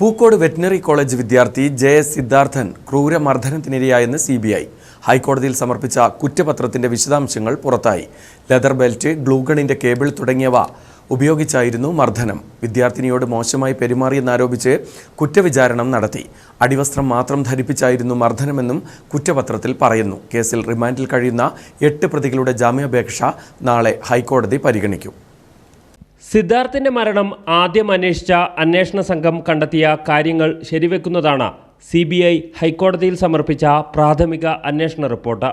Pookode veterinary college വിദ്യാർത്ഥി J S Siddharthan ക്രൂരമർദ്ദനത്തിനിരയായെന്ന് C B I. ഹൈക്കോടതിയിൽ സമർപ്പിച്ച കുറ്റപത്രത്തിന്റെ വിശദാംശങ്ങൾ പുറത്തായി. ലെതർ ബെൽറ്റ് ഗ്ലൂഗണിന്റെ കേബിൾ തുടങ്ങിയവ ഉപയോഗിച്ചായിരുന്നു മർദ്ദനം. വിദ്യാർത്ഥിനിയോട് മോശമായി പെരുമാറിയെന്നാരോപിച്ച് കുറ്റവിചാരണം നടത്തി. അടിവസ്ത്രം മാത്രം ധരിപ്പിച്ചായിരുന്നു മർദ്ദനമെന്നും കുറ്റപത്രത്തിൽ പറയുന്നു. കേസിൽ റിമാൻഡിൽ കഴിയുന്ന എട്ട് പ്രതികളുടെ ജാമ്യാപേക്ഷ നാളെ ഹൈക്കോടതി പരിഗണിക്കും. സിദ്ധാർത്ഥിന്റെ മരണം ആദ്യം അന്വേഷിച്ച അന്വേഷണ സംഘം കണ്ടെത്തിയ കാര്യങ്ങൾ ശരിവെക്കുന്നതാണ് സി ബി ഐ ഹൈക്കോടതിയിൽ സമർപ്പിച്ച പ്രാഥമിക അന്വേഷണ റിപ്പോർട്ട്.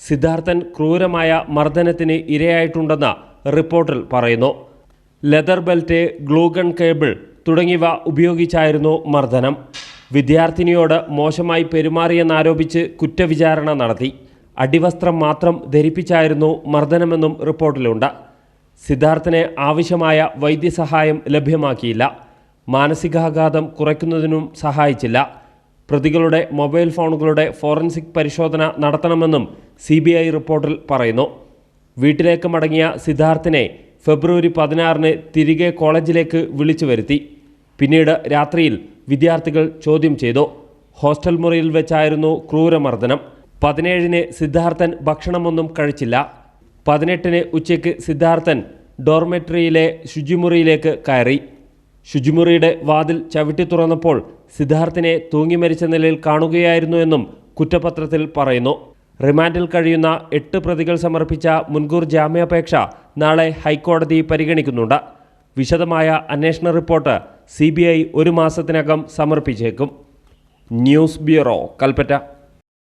സിദ്ധാർത്ഥൻ ക്രൂരമായ മർദ്ദനത്തിന് ഇരയായിട്ടുണ്ടെന്ന് റിപ്പോർട്ടിൽ പറയുന്നു. ലെതർ ബെൽറ്റ് ഗ്ലൂഗൺ കേബിൾ തുടങ്ങിയവ ഉപയോഗിച്ചായിരുന്നു മർദ്ദനം. വിദ്യാർത്ഥിനിയോട് മോശമായി പെരുമാറിയെന്നാരോപിച്ച് കുറ്റവിചാരണ നടത്തി. അടിവസ്ത്രം മാത്രം ധരിപ്പിച്ചായിരുന്നു മർദ്ദനമെന്നും റിപ്പോർട്ടിലുണ്ട്. സിദ്ധാർത്ഥിന് ആവശ്യമായ വൈദ്യസഹായം ലഭ്യമാക്കിയില്ല. മാനസികാഘാതം കുറയ്ക്കുന്നതിനും സഹായിച്ചില്ല. പ്രതികളുടെ മൊബൈൽ ഫോണുകളുടെ ഫോറൻസിക് പരിശോധന നടത്തണമെന്നും സി ബി ഐ റിപ്പോർട്ടിൽ പറയുന്നു. വീട്ടിലേക്ക് മടങ്ങിയ സിദ്ധാർത്ഥിനെ ഫെബ്രുവരി പതിനാറിന് തിരികെ കോളേജിലേക്ക് വിളിച്ചു വരുത്തി. പിന്നീട് രാത്രിയിൽ വിദ്യാർത്ഥികൾ ചോദ്യം ചെയ്തു. ഹോസ്റ്റൽ മുറിയിൽ വെച്ചായിരുന്നു ക്രൂരമർദ്ദനം. പതിനേഴിന് സിദ്ധാർത്ഥൻ ഭക്ഷണമൊന്നും കഴിച്ചില്ല. പതിനെട്ടിന് ഉച്ചയ്ക്ക് സിദ്ധാർത്ഥൻ ഡോർമെട്രിയിലെ ശുചിമുറിയിലേക്ക് കയറി. ശുചിമുറിയുടെ വാതിൽ ചവിട്ടി തുറന്നപ്പോൾ സിദ്ധാർത്ഥിനെ തൂങ്ങി മരിച്ച നിലയിൽ കാണുകയായിരുന്നുവെന്നും കുറ്റപത്രത്തിൽ പറയുന്നു. റിമാൻഡിൽ കഴിയുന്ന എട്ട് പ്രതികൾ സമർപ്പിച്ച മുൻകൂർ ജാമ്യാപേക്ഷ നാളെ ഹൈക്കോടതി പരിഗണിക്കുന്നുണ്ട്. വിശദമായ അന്വേഷണ റിപ്പോർട്ട് സി ഒരു മാസത്തിനകം സമർപ്പിച്ചേക്കും. News bureau Kalpetta.